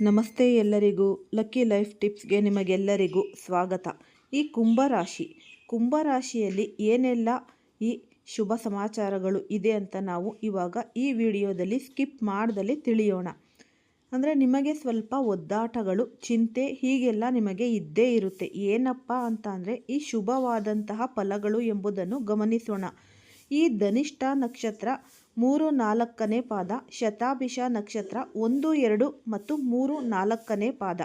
ನಮಸ್ತೆ ಎಲ್ಲರಿಗೂ lucky life ಟಿಪ್ಸ್ಗೆ ನಿಮಗೆಲ್ಲರಿಗೂ ಸ್ವಾಗತ. ಈ ಕುಂಭರಾಶಿ, ಕುಂಭರಾಶಿಯಲ್ಲಿ ಏನೆಲ್ಲ ಈ ಶುಭ ಸಮಾಚಾರಗಳು ಇದೆ ಅಂತ ನಾವು ಇವಾಗ ಈ ವಿಡಿಯೋದಲ್ಲಿ ಸ್ಕಿಪ್ ಮಾಡ್ದಲ್ಲಿ ತಿಳಿಯೋಣ. ಅಂದರೆ ನಿಮಗೆ ಸ್ವಲ್ಪ ಒದ್ದಾಟಗಳು, ಚಿಂತೆ ಹೀಗೆಲ್ಲ ನಿಮಗೆ ಇದ್ದೇ ಇರುತ್ತೆ. ಏನಪ್ಪ ಅಂತ ಅಂದರೆ ಈ ಶುಭವಾದಂತಹ ಫಲಗಳು ಎಂಬುದನ್ನು ಗಮನಿಸೋಣ. ಈ ಧನಿಷ್ಠ ನಕ್ಷತ್ರ ಮೂರು ನಾಲ್ಕನೇ ಪಾದ, ಶತಾಭಿಷ ನಕ್ಷತ್ರ ಒಂದು, ಎರಡು ಮತ್ತು ಮೂರು ನಾಲ್ಕನೇ ಪಾದ.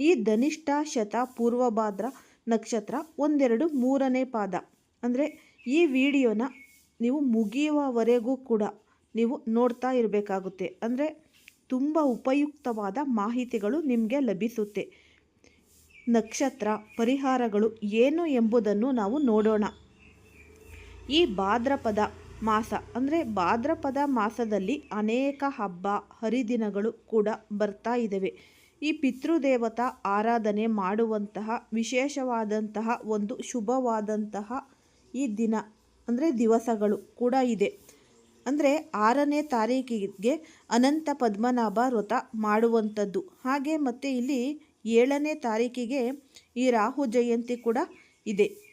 ಈ ಧನಿಷ್ಠ ಶತ ಪೂರ್ವಭಾದ್ರ ನಕ್ಷತ್ರ ಒಂದೆರಡು ಮೂರನೇ ಪಾದ. ಅಂದರೆ ಈ ವಿಡಿಯೋನ ನೀವು ಮುಗಿಯುವವರೆಗೂ ಕೂಡ ನೀವು ನೋಡ್ತಾ ಇರಬೇಕಾಗುತ್ತೆ. ಅಂದರೆ ತುಂಬ ಉಪಯುಕ್ತವಾದ ಮಾಹಿತಿಗಳು ನಿಮಗೆ ಲಭಿಸುತ್ತೆ. ನಕ್ಷತ್ರ ಪರಿಹಾರಗಳು ಏನು ಎಂಬುದನ್ನು ನಾವು ನೋಡೋಣ. ಈ ಭಾದ್ರಪದ ಮಾಸ. ಅಂದರೆ ಭಾದ್ರಪದ ಮಾಸದಲ್ಲಿ ಅನೇಕ ಹಬ್ಬ, ಹರಿದಿನಗಳು ಕೂಡ ಬರ್ತಾ ಇದ್ದಾವೆ ಈ ಪಿತೃದೇವತಾ ಆರಾಧನೆ ಮಾಡುವಂತಹ ವಿಶೇಷವಾದಂತಹ ಒಂದು ಶುಭವಾದಂತಹ ಈ ದಿನ, ಅಂದರೆ ದಿವಸಗಳು ಕೂಡ ಇದೆ. ಅಂದರೆ ಆರನೇ ತಾರೀಕಿಗೆ ಅನಂತ ಪದ್ಮನಾಭ ವ್ರತ ಮಾಡುವಂಥದ್ದು. ಹಾಗೆ ಮತ್ತು ಇಲ್ಲಿ ಏಳನೇ ತಾರೀಕಿಗೆ ಈ ರಾಹು ಜಯಂತಿ ಕೂಡ ಇದೆ.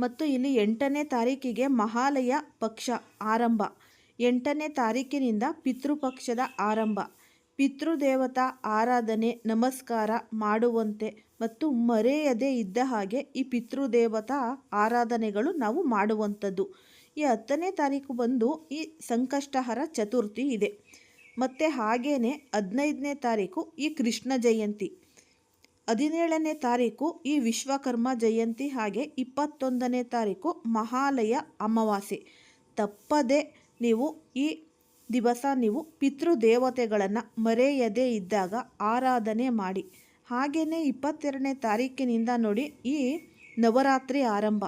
ಮತ್ತು ಇಲ್ಲಿ ಎಂಟನೇ ತಾರೀಕಿಗೆ ಮಹಾಲಯ ಪಕ್ಷ ಆರಂಭ. ಎಂಟನೇ ತಾರೀಕಿನಿಂದ ಪಿತೃಪಕ್ಷದ ಆರಂಭ. ಪಿತೃದೇವತಾ ಆರಾಧನೆ, ನಮಸ್ಕಾರ ಮಾಡುವಂತೆ ಮತ್ತು ಮರೆಯದೇ ಇದ್ದ ಹಾಗೆ ಈ ಪಿತೃದೇವತಾ ಆರಾಧನೆಗಳು ನಾವು ಮಾಡುವಂಥದ್ದು. ಈ ಹತ್ತನೇ ತಾರೀಕು ಬಂದು ಈ ಸಂಕಷ್ಟಹರ ಚತುರ್ಥಿ ಇದೆ. ಮತ್ತು ಹಾಗೇ ಹದಿನೈದನೇ ತಾರೀಕು ಈ ಕೃಷ್ಣ ಜಯಂತಿ. ಹದಿನೇಳನೇ ತಾರೀಕು ಈ ವಿಶ್ವಕರ್ಮ ಜಯಂತಿ ಹಾಗೆ ಇಪ್ಪತ್ತೊಂದನೇ ತಾರೀಕು ಮಹಾಲಯ ಅಮಾವಾಸ್ಯೆ. ತಪ್ಪದೆ ನೀವು ಈ ದಿವಸ ನೀವು ಪಿತೃದೇವತೆಗಳನ್ನು ಮರೆಯದೇ ಇದ್ದಾಗ ಆರಾಧನೆ ಮಾಡಿ. ಹಾಗೆಯೇ ಇಪ್ಪತ್ತೆರಡನೇ ತಾರೀಕಿನಿಂದ ನೋಡಿ ಈ ನವರಾತ್ರಿ ಆರಂಭ.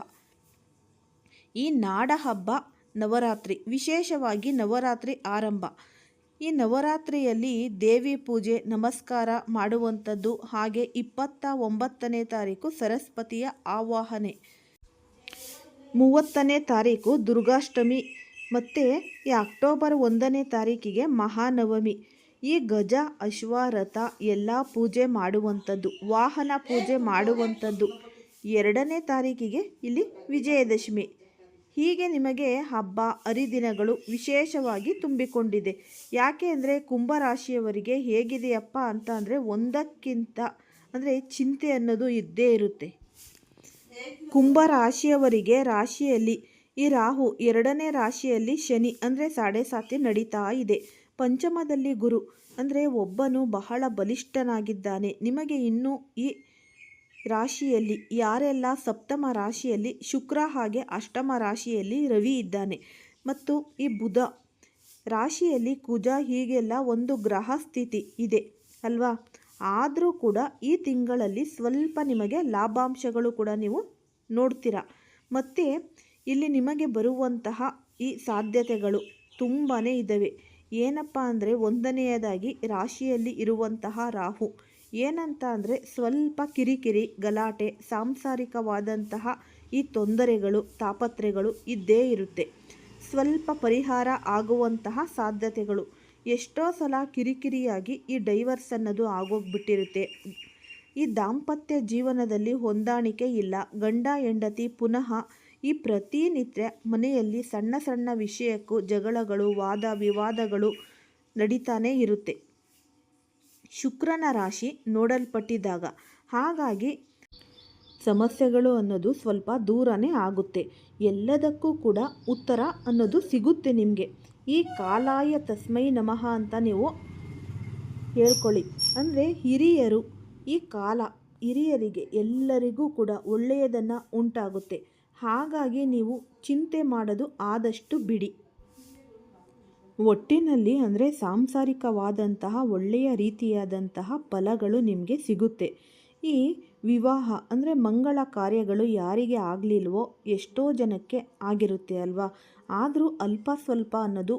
ಈ ನಾಡ ಹಬ್ಬ ನವರಾತ್ರಿ, ವಿಶೇಷವಾಗಿ ನವರಾತ್ರಿ ಆರಂಭ. ಈ ನವರಾತ್ರಿಯಲ್ಲಿ ದೇವಿ ಪೂಜೆ, ನಮಸ್ಕಾರ ಮಾಡುವಂಥದ್ದು ಹಾಗೆ ಇಪ್ಪತ್ತ ಒಂಬತ್ತನೇ ತಾರೀಕು ಸರಸ್ವತಿಯ ಆವಾಹನೆ. ಮೂವತ್ತನೇ ತಾರೀಕು ದುರ್ಗಾಷ್ಟಮಿ, ಮತ್ತು ಈ ಅಕ್ಟೋಬರ್ ಒಂದನೇ ತಾರೀಕಿಗೆ ಮಹಾನವಮಿ. ಈ ಗಜ ಅಶ್ವಾರಥ ಎಲ್ಲ ಪೂಜೆ ಮಾಡುವಂಥದ್ದು, ವಾಹನ ಪೂಜೆ ಮಾಡುವಂಥದ್ದು. ಎರಡನೇ ತಾರೀಕಿಗೆ ಇಲ್ಲಿ ವಿಜಯದಶಮಿ. ಹೀಗೆ ನಿಮಗೆ ಹಬ್ಬ, ಹರಿದಿನಗಳು ವಿಶೇಷವಾಗಿ ತುಂಬಿಕೊಂಡಿದೆ. ಯಾಕೆ ಅಂದರೆ ಕುಂಭರಾಶಿಯವರಿಗೆ ಹೇಗಿದೆಯಪ್ಪ ಅಂತ ಅಂದರೆ ಒಂದಕ್ಕಿಂತ ಅಂದರೆ ಚಿಂತೆ ಅನ್ನೋದು ಇದ್ದೇ ಇರುತ್ತೆ. ಕುಂಭರಾಶಿಯವರಿಗೆ ರಾಶಿಯಲ್ಲಿ ಈ ರಾಹು ಎರಡನೇ ರಾಶಿಯಲ್ಲಿ ಶನಿ ಅಂದರೆ ಸಾಡೆ ಸಾತಿ ನಡೀತಾ ಇದೆ. ಪಂಚಮದಲ್ಲಿ ಗುರು ಅಂದರೆ ಒಬ್ಬನು ಬಹಳ ಬಲಿಷ್ಠನಾಗಿದ್ದಾನೆ. ನಿಮಗೆ ಇನ್ನೂ ಈ ರಾಶಿಯಲ್ಲಿ, ಯಾರೆಲ್ಲ ಸಪ್ತಮ ರಾಶಿಯಲ್ಲಿ, ಶುಕ್ರ ಹಾಗೆ ಅಷ್ಟಮ ರಾಶಿಯಲ್ಲಿ ರವಿ ಇದ್ದಾನೆ. ಮತ್ತು ಈ ಬುಧ ರಾಶಿಯಲ್ಲಿ ಕುಜ ಹೀಗೆಲ್ಲ ಒಂದು ಗ್ರಹ ಸ್ಥಿತಿ ಇದೆ ಅಲ್ವಾ? ಆದರೂ ಕೂಡ ಈ ತಿಂಗಳಲ್ಲಿ ಸ್ವಲ್ಪ ನಿಮಗೆ ಲಾಭಾಂಶಗಳು ಕೂಡ ನೀವು ನೋಡ್ತೀರಾ. ಮತ್ತು ಇಲ್ಲಿ ನಿಮಗೆ ಬರುವಂತಹ ಈ ಸಾಧ್ಯತೆಗಳು ತುಂಬಾ ಇದ್ದಾವೆ ಏನಪ್ಪ ಅಂದರೆ ಒಂದನೆಯದಾಗಿ ರಾಶಿಯಲ್ಲಿ ಇರುವಂತಹ ರಾಹು. ಏನಂತ ಅಂದರೆ ಸ್ವಲ್ಪ ಕಿರಿಕಿರಿ, ಗಲಾಟೆ, ಸಾಂಸಾರಿಕವಾದಂತಹ ಈ ತೊಂದರೆಗಳು ತಾಪತ್ರೆಗಳು ಇದ್ದೇ ಇರುತ್ತೆ. ಸ್ವಲ್ಪ ಪರಿಹಾರ ಆಗುವಂತಹ ಸಾಧ್ಯತೆಗಳು. ಎಷ್ಟೋ ಸಲ ಕಿರಿಕಿರಿಯಾಗಿ ಈ ಡೈವರ್ಸ್ ಅನ್ನೋದು ಆಗೋಗ್ಬಿಟ್ಟಿರುತ್ತೆ. ಈ ದಾಂಪತ್ಯ ಜೀವನದಲ್ಲಿ ಹೊಂದಾಣಿಕೆ ಇಲ್ಲ. ಗಂಡ, ಹೆಂಡತಿ ಪುನಃ ಈ ಪ್ರತಿನಿತ್ಯ ಮನೆಯಲ್ಲಿ ಸಣ್ಣ ಸಣ್ಣ ವಿಷಯಕ್ಕೂ ಜಗಳಗಳು, ವಾದ ವಿವಾದಗಳು ನಡೀತಾನೇ ಇರುತ್ತೆ. ಶುಕ್ರನ ರಾಶಿ ನೋಡಲ್ಪಟ್ಟಿದ್ದಾಗ. ಹಾಗಾಗಿ ಸಮಸ್ಯೆಗಳು ಅನ್ನೋದು ಸ್ವಲ್ಪ ದೂರನೇ ಆಗುತ್ತೆ. ಎಲ್ಲದಕ್ಕೂ ಕೂಡ ಉತ್ತರ ಅನ್ನೋದು ಸಿಗುತ್ತೆ ನಿಮಗೆ. ಈ ಕಾಲಾಯ ತಸ್ಮೈ ನಮಃ ಅಂತ ನೀವು ಹೇಳ್ಕೊಳ್ಳಿ. ಅಂದರೆ ಹಿರಿಯರು ಈ ಕಾಲ ಹಿರಿಯರಿಗೆ ಎಲ್ಲರಿಗೂ ಕೂಡ ಒಳ್ಳೆಯದನ್ನು ಉಂಟಾಗುತ್ತೆ. ಹಾಗಾಗಿ ನೀವು ಚಿಂತೆ ಮಾಡೋದು ಆದಷ್ಟು ಬಿಡಿ. ಒಟ್ಟಿನಲ್ಲಿ ಅಂದರೆ ಸಾಂಸಾರಿಕವಾದಂತಹ ಒಳ್ಳೆಯ ರೀತಿಯಾದಂತಹ ಫಲಗಳು ನಿಮಗೆ ಸಿಗುತ್ತೆ. ಈ ವಿವಾಹ ಅಂದರೆ ಮಂಗಳ ಕಾರ್ಯಗಳು ಯಾರಿಗೆ ಆಗಲಿಲ್ವೋ ಎಷ್ಟೋ ಜನಕ್ಕೆ ಆಗಿರುತ್ತೆ ಅಲ್ವಾ? ಆದರೂ ಅಲ್ಪ ಸ್ವಲ್ಪ ಅನ್ನೋದು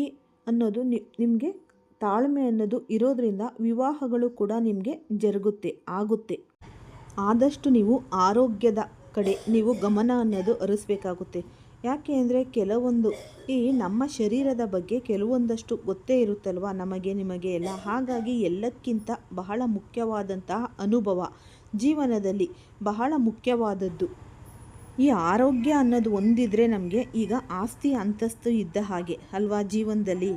ಈ ಅನ್ನೋದು ನಿಮಗೆ ತಾಳ್ಮೆ ಅನ್ನೋದು ಇರೋದರಿಂದ ವಿವಾಹಗಳು ಕೂಡ ನಿಮಗೆ ಜರುಗುತ್ತೆ, ಆಗುತ್ತೆ. ಆದಷ್ಟು ನೀವು ಆರೋಗ್ಯದ ಕಡೆ ನೀವು ಗಮನ ಅನ್ನೋದು ಹರಿಸ್ಬೇಕಾಗುತ್ತೆ. ಯಾಕೆ ಅಂದರೆ ಕೆಲವೊಂದು ಈ ನಮ್ಮ ಶರೀರದ ಬಗ್ಗೆ ಕೆಲವೊಂದಷ್ಟು ಗೊತ್ತೇ ಇರುತ್ತಲ್ವ? ನಮಗೆ, ನಿಮಗೆ ಎಲ್ಲ. ಹಾಗಾಗಿ ಎಲ್ಲಕ್ಕಿಂತ ಬಹಳ ಮುಖ್ಯವಾದಂತಹ ಅನುಭವ ಜೀವನದಲ್ಲಿ ಬಹಳ ಮುಖ್ಯವಾದದ್ದು. ಈ ಆರೋಗ್ಯ ಅನ್ನೋದು ಒಂದಿದ್ರೆ ನಮಗೆ ಈಗ ಆಸ್ತಿ ಅಂತಸ್ತು ಇದ್ದ ಹಾಗೆ ಅಲ್ವಾ ಜೀವನದಲ್ಲಿ?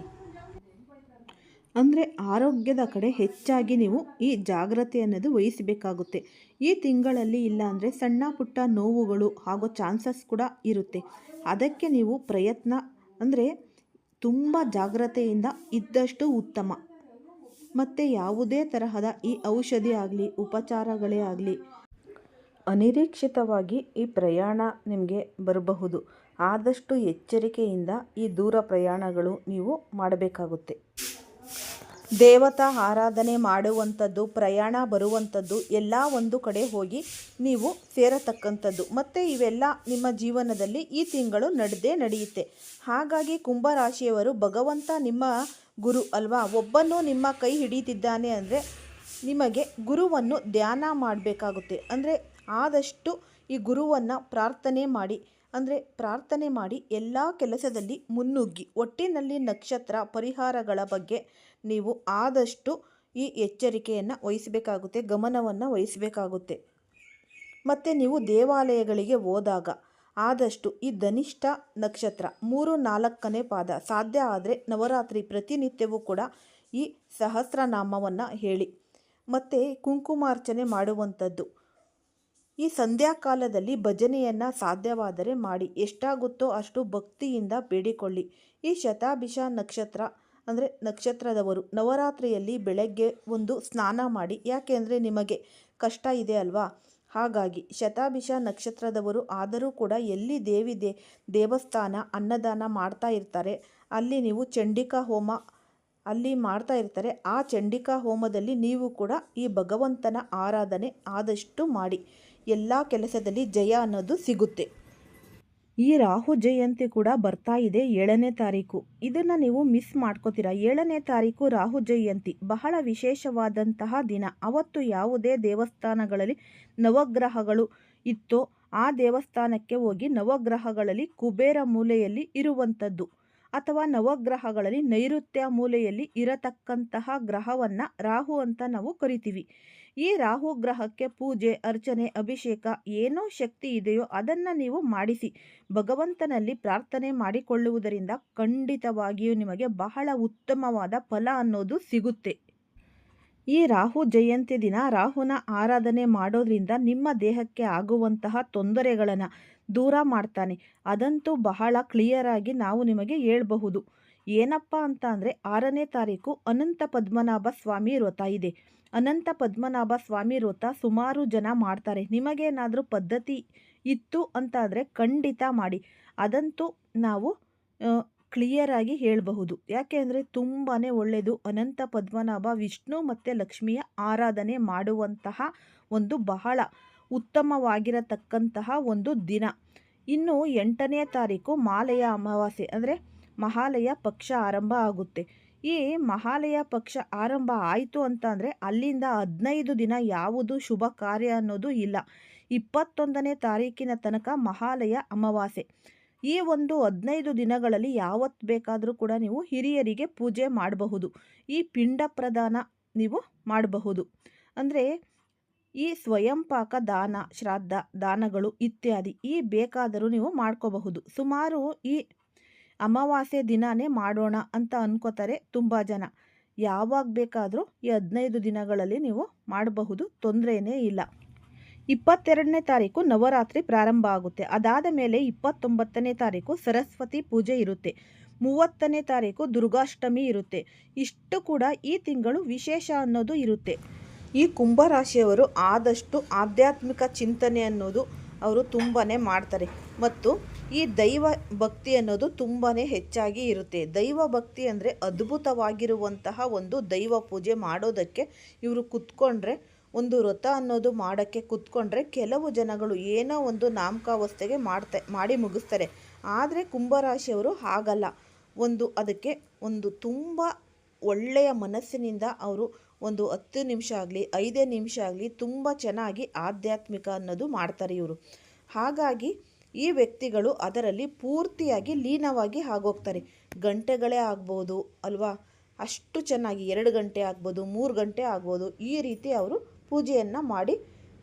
ಅಂದರೆ ಆರೋಗ್ಯದ ಕಡೆ ಹೆಚ್ಚಾಗಿ ನೀವು ಈ ಜಾಗ್ರತೆ ಅನ್ನೋದು ವಹಿಸಬೇಕಾಗುತ್ತೆ. ಈ ತಿಂಗಳಲ್ಲಿ ಇಲ್ಲ ಅಂದರೆ ಸಣ್ಣ ಪುಟ್ಟ ನೋವುಗಳು ಹಾಗೂ ಚಾನ್ಸಸ್ ಕೂಡ ಇರುತ್ತೆ. ಅದಕ್ಕೆ ನೀವು ಪ್ರಯತ್ನ, ಅಂದರೆ ತುಂಬ ಜಾಗ್ರತೆಯಿಂದ ಇದ್ದಷ್ಟು ಉತ್ತಮ. ಮತ್ತು ಯಾವುದೇ ತರಹದ ಈ ಔಷಧಿ ಆಗಲಿ, ಉಪಚಾರಗಳೇ ಆಗಲಿ, ಅನಿರೀಕ್ಷಿತವಾಗಿ ಈ ಪ್ರಯಾಣ ನಿಮಗೆ ಬರಬಹುದು. ಆದಷ್ಟು ಎಚ್ಚರಿಕೆಯಿಂದ ಈ ದೂರ ಪ್ರಯಾಣಗಳು ನೀವು ಮಾಡಬೇಕಾಗುತ್ತೆ. ದೇವತಾ ಆರಾಧನೆ ಮಾಡುವಂಥದ್ದು, ಪ್ರಯಾಣ ಬರುವಂಥದ್ದು, ಎಲ್ಲ ಒಂದು ಕಡೆ ಹೋಗಿ ನೀವು ಸೇರತಕ್ಕಂಥದ್ದು. ಮತ್ತು ಇವೆಲ್ಲ ನಿಮ್ಮ ಜೀವನದಲ್ಲಿ ಈ ತಿಂಗಳು ನಡೆದೇ ನಡೆಯುತ್ತೆ. ಹಾಗಾಗಿ ಕುಂಭರಾಶಿಯವರು, ಭಗವಂತ ನಿಮ್ಮ ಗುರು ಅಲ್ವಾ? ಒಬ್ಬನು ನಿಮ್ಮ ಕೈ ಹಿಡಿತಿದ್ದಾನೆ ಅಂದರೆ ನಿಮಗೆ ಗುರುವನ್ನು ಧ್ಯಾನ ಮಾಡಬೇಕಾಗುತ್ತೆ. ಅಂದರೆ ಆದಷ್ಟು ಈ ಗುರುವನ್ನು ಪ್ರಾರ್ಥನೆ ಮಾಡಿ, ಅಂದರೆ ಪ್ರಾರ್ಥನೆ ಮಾಡಿ ಎಲ್ಲ ಕೆಲಸದಲ್ಲಿ ಮುನ್ನುಗ್ಗಿ, ಒಟ್ಟಿನಲ್ಲಿ ನಕ್ಷತ್ರ ಪರಿಹಾರಗಳ ಬಗ್ಗೆ ನೀವು ಆದಷ್ಟು ಈ ಎಚ್ಚರಿಕೆಯನ್ನು ವಹಿಸಬೇಕಾಗುತ್ತೆ, ಗಮನವನ್ನು ವಹಿಸಬೇಕಾಗುತ್ತೆ. ಮತ್ತು ನೀವು ದೇವಾಲಯಗಳಿಗೆ ಹೋದಾಗ ಆದಷ್ಟು ಈ ಧನಿಷ್ಠ ನಕ್ಷತ್ರ ಮೂರು ನಾಲ್ಕನೇ ಪಾದ ಸಾಧ್ಯ ಆದರೆ ನವರಾತ್ರಿ ಪ್ರತಿನಿತ್ಯವೂ ಕೂಡ ಈ ಸಹಸ್ರನಾಮವನ್ನು ಹೇಳಿ. ಮತ್ತು ಕುಂಕುಮಾರ್ಚನೆ ಮಾಡುವಂಥದ್ದು. ಈ ಸಂಧ್ಯಾಕಾಲದಲ್ಲಿ ಭಜನೆಯನ್ನು ಸಾಧ್ಯವಾದರೆ ಮಾಡಿ, ಎಷ್ಟಾಗುತ್ತೋ ಅಷ್ಟು ಭಕ್ತಿಯಿಂದ ಬೇಡಿಕೊಳ್ಳಿ. ಈ ಶತಾಭಿಷ ನಕ್ಷತ್ರ ಅಂದರೆ ನಕ್ಷತ್ರದವರು. ನವರಾತ್ರಿಯಲ್ಲಿ ಬೆಳಗ್ಗೆ ಒಂದು ಸ್ನಾನ ಮಾಡಿ ಯಾಕೆ ಅಂದರೆ ನಿಮಗೆ ಕಷ್ಟ ಇದೆ ಅಲ್ವಾ? ಹಾಗಾಗಿ ಶತಾಭಿಷ ನಕ್ಷತ್ರದವರು ಆದರೂ ಕೂಡ ಎಲ್ಲಿ ದೇವಿ ದೇ, ದೇವಸ್ಥಾನ ಅನ್ನದಾನ ಮಾಡ್ತಾ ಇರ್ತಾರೆ, ಅಲ್ಲಿ ನೀವು ಚಂಡಿಕಾ ಹೋಮ, ಅಲ್ಲಿ ಮಾಡ್ತಾ ಇರ್ತಾರೆ, ಆ ಚಂಡಿಕಾ ಹೋಮದಲ್ಲಿ ನೀವು ಕೂಡ ಈ ಭಗವಂತನ ಆರಾಧನೆ ಆದಷ್ಟು ಮಾಡಿ. ಎಲ್ಲ ಕೆಲಸದಲ್ಲಿ ಜಯ ಅನ್ನೋದು ಸಿಗುತ್ತೆ. ಈ ರಾಹು ಜಯಂತಿ ಕೂಡ ಬರ್ತಾ ಇದೆ ಏಳನೇ ತಾರೀಕು. ಇದನ್ನು ನೀವು ಮಿಸ್ ಮಾಡ್ಕೋತೀರಾ? ಏಳನೇ ತಾರೀಕು ರಾಹು ಜಯಂತಿ. ಬಹಳ ವಿಶೇಷವಾದಂತಹ ದಿನ. ಅವತ್ತು ಯಾವುದೇ ದೇವಸ್ಥಾನಗಳಲ್ಲಿ ನವಗ್ರಹಗಳು ಇತ್ತೋ, ಆ ದೇವಸ್ಥಾನಕ್ಕೆ ಹೋಗಿ ನವಗ್ರಹಗಳಲ್ಲಿ ಕುಬೇರ ಮೂಲೆಯಲ್ಲಿ ಇರುವಂಥದ್ದು ಅಥವಾ ನವಗ್ರಹಗಳಲ್ಲಿ ನೈಋತ್ಯ ಮೂಲೆಯಲ್ಲಿ ಇರತಕ್ಕಂತಹ ಗ್ರಹವನ್ನು ರಾಹು ಅಂತ ನಾವು ಕರಿತೀವಿ. ಈ ರಾಹು ಗ್ರಹಕ್ಕೆ ಪೂಜೆ, ಅರ್ಚನೆ, ಅಭಿಷೇಕ ಏನೋ ಶಕ್ತಿ ಇದೆಯೋ ಅದನ್ನು ನೀವು ಮಾಡಿಸಿ. ಭಗವಂತನಲ್ಲಿ ಪ್ರಾರ್ಥನೆ ಮಾಡಿಕೊಳ್ಳುವುದರಿಂದ ಖಂಡಿತವಾಗಿಯೂ ನಿಮಗೆ ಬಹಳ ಉತ್ತಮವಾದ ಫಲ ಅನ್ನೋದು ಸಿಗುತ್ತೆ. ಈ ರಾಹು ಜಯಂತಿ ದಿನ ರಾಹುನ ಆರಾಧನೆ ಮಾಡೋದ್ರಿಂದ ನಿಮ್ಮ ದೇಹಕ್ಕೆ ಆಗುವಂತಹ ತೊಂದರೆಗಳನ್ನು ದೂರ ಮಾಡ್ತಾನೆ. ಅದಂತೂ ಬಹಳ ಕ್ಲಿಯರಾಗಿ ನಾವು ನಿಮಗೆ ಹೇಳಬಹುದು. ಏನಪ್ಪ ಅಂತ ಅಂದರೆ ಆರನೇ ತಾರೀಕು ಅನಂತ ಪದ್ಮನಾಭ ಸ್ವಾಮಿ ವ್ರತ ಇದೆ. ಅನಂತ ಪದ್ಮನಾಭ ಸ್ವಾಮಿ ವ್ರತ ಸುಮಾರು ಜನ ಮಾಡ್ತಾರೆ. ನಿಮಗೇನಾದರೂ ಪದ್ಧತಿ ಇತ್ತು ಅಂತಾದರೆ ಖಂಡಿತ ಮಾಡಿ. ಅದಂತೂ ನಾವು ಕ್ಲಿಯರಾಗಿ ಹೇಳಬಹುದು. ಯಾಕೆ ಅಂದರೆ ತುಂಬಾ ಒಳ್ಳೆಯದು ಅನಂತ ಪದ್ಮನಾಭ ವಿಷ್ಣು ಮತ್ತು ಲಕ್ಷ್ಮಿಯ ಆರಾಧನೆ ಮಾಡುವಂತಹ ಒಂದು ಬಹಳ ಉತ್ತಮವಾಗಿರತಕ್ಕಂತಹ ಒಂದು ದಿನ. ಇನ್ನು ಎಂಟನೇ ತಾರೀಕು ಮಾಲೆಯ ಅಮಾವಾಸ್ಯೆ. ಅಂದರೆ ಮಹಾಲಯ ಪಕ್ಷ ಆರಂಭ ಆಗುತ್ತೆ. ಈ ಮಹಾಲಯ ಪಕ್ಷ ಆರಂಭ ಆಯಿತು ಅಂತ ಅಂದರೆ ಅಲ್ಲಿಂದ ಹದಿನೈದು ದಿನ ಯಾವುದು ಶುಭ ಕಾರ್ಯ ಅನ್ನೋದು ಇಲ್ಲ. ಇಪ್ಪತ್ತೊಂದನೇ ತಾರೀಕಿನ ತನಕ ಮಹಾಲಯ ಅಮಾವಾಸ್ಯೆ. ಈ ಒಂದು ಹದಿನೈದು ದಿನಗಳಲ್ಲಿ ಯಾವತ್ತು ಬೇಕಾದರೂ ಕೂಡ ನೀವು ಹಿರಿಯರಿಗೆ ಪೂಜೆ ಮಾಡಬಹುದು. ಈ ಪಿಂಡ ಪ್ರದಾನ ನೀವು ಮಾಡಬಹುದು. ಅಂದರೆ ಈ ಸ್ವಯಂಪಾಕ ದಾನ, ಶ್ರಾದ್ದ, ದಾನಗಳು ಇತ್ಯಾದಿ ಈ ಬೇಕಾದರೂ ನೀವು ಮಾಡ್ಕೋಬಹುದು. ಸುಮಾರು ಈ ಅಮಾವಾಸ್ಯೆ ದಿನಾನೇ ಮಾಡೋಣ ಅಂತ ಅನ್ಕೋತಾರೆ ತುಂಬ ಜನ. ಯಾವಾಗ ಬೇಕಾದರೂ ಈ ಹದಿನೈದು ದಿನಗಳಲ್ಲಿ ನೀವು ಮಾಡಬಹುದು ತೊಂದರೆಯೇ ಇಲ್ಲ. ಇಪ್ಪತ್ತೆರಡನೇ ತಾರೀಕು ನವರಾತ್ರಿ ಪ್ರಾರಂಭ ಆಗುತ್ತೆ. ಅದಾದ ಮೇಲೆ ಇಪ್ಪತ್ತೊಂಬತ್ತನೇ ತಾರೀಕು ಸರಸ್ವತಿ ಪೂಜೆ ಇರುತ್ತೆ. ಮೂವತ್ತನೇ ತಾರೀಕು ದುರ್ಗಾಷ್ಟಮಿ ಇರುತ್ತೆ. ಇಷ್ಟು ಕೂಡ ಈ ತಿಂಗಳು ವಿಶೇಷ ಅನ್ನೋದು ಇರುತ್ತೆ. ಈ ಕುಂಭರಾಶಿಯವರು ಆದಷ್ಟು ಆಧ್ಯಾತ್ಮಿಕ ಚಿಂತನೆ ಅನ್ನೋದು ಅವರು ತುಂಬಾ ಮಾಡ್ತಾರೆ. ಮತ್ತು ಈ ದೈವ ಭಕ್ತಿ ಅನ್ನೋದು ತುಂಬಾ ಹೆಚ್ಚಾಗಿ ಇರುತ್ತೆ. ದೈವ ಭಕ್ತಿ ಅಂದರೆ ಅದ್ಭುತವಾಗಿರುವಂತಹ ಒಂದು ದೈವ ಪೂಜೆ ಮಾಡೋದಕ್ಕೆ ಇವರು ಕುತ್ಕೊಂಡ್ರೆ, ಒಂದು ವ್ರತ ಅನ್ನೋದು ಮಾಡೋಕ್ಕೆ ಕುತ್ಕೊಂಡ್ರೆ ಕೆಲವು ಜನಗಳು ಏನೋ ಒಂದು ನಾಮಕಾವಸ್ಥೆಗೆ ಮಾಡ್ತಾ, ಮಾಡಿ ಮುಗಿಸ್ತಾರೆ. ಆದರೆ ಕುಂಭರಾಶಿಯವರು ಹಾಗಲ್ಲ. ಒಂದು ಅದಕ್ಕೆ ಒಂದು ತುಂಬ ಒಳ್ಳೆಯ ಮನಸ್ಸಿನಿಂದ ಅವರು ಒಂದು ಹತ್ತು ನಿಮಿಷ ಆಗಲಿ, ಐದೇ ನಿಮಿಷ ಆಗಲಿ ತುಂಬ ಚೆನ್ನಾಗಿ ಆಧ್ಯಾತ್ಮಿಕ ಅನ್ನೋದು ಮಾಡ್ತಾರೆ ಇವರು. ಹಾಗಾಗಿ ಈ ವ್ಯಕ್ತಿಗಳು ಅದರಲ್ಲಿ ಪೂರ್ತಿಯಾಗಿ ಲೀನವಾಗಿ ಆಗೋಗ್ತಾರೆ. ಗಂಟೆಗಳೇ ಆಗ್ಬೋದು ಅಲ್ವಾ? ಅಷ್ಟು ಚೆನ್ನಾಗಿ ಎರಡು ಗಂಟೆ ಆಗ್ಬೋದು, ಮೂರು ಗಂಟೆ ಆಗ್ಬೋದು. ಈ ರೀತಿ ಅವರು ಪೂಜೆಯನ್ನು ಮಾಡಿ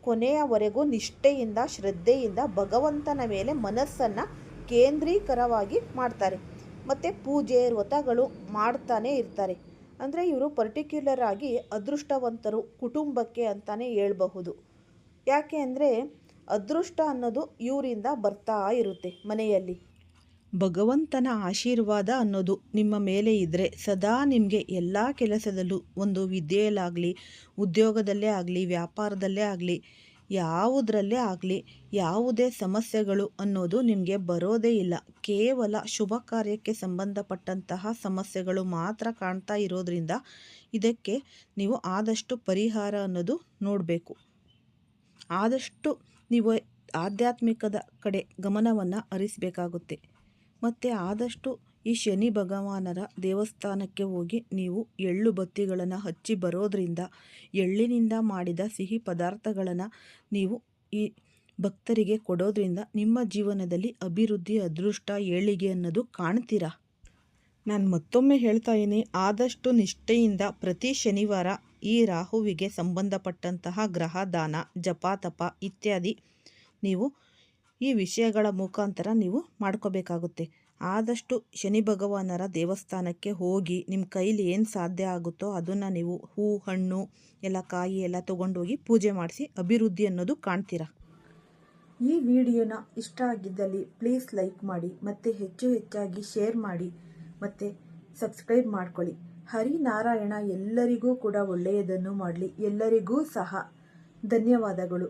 ಕೊನೆಯವರೆಗೂ ನಿಷ್ಠೆಯಿಂದ, ಶ್ರದ್ಧೆಯಿಂದ ಭಗವಂತನ ಮೇಲೆ ಮನಸ್ಸನ್ನು ಕೇಂದ್ರೀಕರವಾಗಿ ಮಾಡ್ತಾರೆ. ಮತ್ತು ಪೂಜೆ, ವ್ರತಗಳು ಮಾಡ್ತಾನೇ ಇರ್ತಾರೆ. ಅಂದರೆ ಇವರು ಪರ್ಟಿಕ್ಯುಲರ್ ಆಗಿ ಅದೃಷ್ಟವಂತರು ಕುಟುಂಬಕ್ಕೆ ಅಂತಲೇ ಹೇಳ್ಬಹುದು. ಯಾಕೆ ಅಂದರೆ ಅದೃಷ್ಟ ಅನ್ನೋದು ಇವರಿಂದ ಬರ್ತಾ ಇರುತ್ತೆ ಮನೆಯಲ್ಲಿ. ಭಗವಂತನ ಆಶೀರ್ವಾದ ಅನ್ನೋದು ನಿಮ್ಮ ಮೇಲೆ ಇದ್ದರೆ ಸದಾ ನಿಮಗೆ ಎಲ್ಲ ಕೆಲಸದಲ್ಲೂ ಒಂದು ವಿದ್ಯೆಯಲ್ಲಾಗಲಿ, ಉದ್ಯೋಗದಲ್ಲೇ ಆಗಲಿ, ವ್ಯಾಪಾರದಲ್ಲೇ ಆಗಲಿ, ಯಾವುದರಲ್ಲೇ ಆಗಲಿ ಯಾವುದೇ ಸಮಸ್ಯೆಗಳು ಅನ್ನೋದು ನಿಮಗೆ ಬರೋದೇ ಇಲ್ಲ. ಕೇವಲ ಶುಭ ಕಾರ್ಯಕ್ಕೆ ಸಂಬಂಧಪಟ್ಟಂತಹ ಸಮಸ್ಯೆಗಳು ಮಾತ್ರ ಕಾಣ್ತಾ ಇರೋದ್ರಿಂದ ಇದಕ್ಕೆ ನೀವು ಆದಷ್ಟು ಪರಿಹಾರ ಅನ್ನೋದು ನೋಡಬೇಕು. ಆದಷ್ಟು ನೀವು ಆಧ್ಯಾತ್ಮಿಕದ ಕಡೆ ಗಮನವನ್ನು ಹರಿಸಬೇಕಾಗುತ್ತೆ. ಮತ್ತು ಆದಷ್ಟು ಈ ಶನಿ ಭಗವಾನರ ದೇವಸ್ಥಾನಕ್ಕೆ ಹೋಗಿ ನೀವು ಎಳ್ಳು ಬತ್ತಿಗಳನ್ನು ಹಚ್ಚಿ ಬರೋದರಿಂದ, ಎಳ್ಳಿನಿಂದ ಮಾಡಿದ ಸಿಹಿ ಪದಾರ್ಥಗಳನ್ನು ನೀವು ಈ ಭಕ್ತರಿಗೆ ಕೊಡೋದ್ರಿಂದ ನಿಮ್ಮ ಜೀವನದಲ್ಲಿ ಅಭಿವೃದ್ಧಿ, ಅದೃಷ್ಟ, ಏಳಿಗೆ ಅನ್ನೋದು ಕಾಣ್ತೀರಾ? ನಾನು ಮತ್ತೊಮ್ಮೆ ಹೇಳ್ತಾ ಇದ್ದೀನಿ ಆದಷ್ಟು ನಿಷ್ಠೆಯಿಂದ ಪ್ರತಿ ಶನಿವಾರ ಈ ರಾಹುವಿಗೆ ಸಂಬಂಧಪಟ್ಟಂತಹ ಗ್ರಹ, ದಾನ ತಪ ಇತ್ಯಾದಿ ನೀವು ಈ ವಿಷಯಗಳ ಮುಖಾಂತರ ನೀವು ಮಾಡ್ಕೋಬೇಕಾಗುತ್ತೆ. ಆದಷ್ಟು ಶನಿ ಭಗವಾನರ ದೇವಸ್ಥಾನಕ್ಕೆ ಹೋಗಿ ನಿಮ್ಮ ಕೈಲಿ ಏನು ಸಾಧ್ಯ ಆಗುತ್ತೋ ಅದನ್ನು ನೀವು ಹೂ, ಹಣ್ಣು, ಎಲ್ಲ ಕಾಯಿ ಎಲ್ಲ ತೊಗೊಂಡೋಗಿ ಪೂಜೆ ಮಾಡಿಸಿ ಅಭಿವೃದ್ಧಿ ಅನ್ನೋದು ಕಾಣ್ತೀರಾ? ಈ ವಿಡಿಯೋನ ಇಷ್ಟ ಆಗಿದ್ದಲ್ಲಿ ಪ್ಲೀಸ್ ಲೈಕ್ ಮಾಡಿ ಮತ್ತು ಹೆಚ್ಚು ಹೆಚ್ಚಾಗಿ ಶೇರ್ ಮಾಡಿ ಮತ್ತು ಸಬ್ಸ್ಕ್ರೈಬ್ ಮಾಡ್ಕೊಳ್ಳಿ. ಹರಿನಾರಾಯಣ ಎಲ್ಲರಿಗೂ ಕೂಡ ಒಳ್ಳೆಯದನ್ನು ಮಾಡಲಿ. ಎಲ್ಲರಿಗೂ ಸಹ ಧನ್ಯವಾದಗಳು.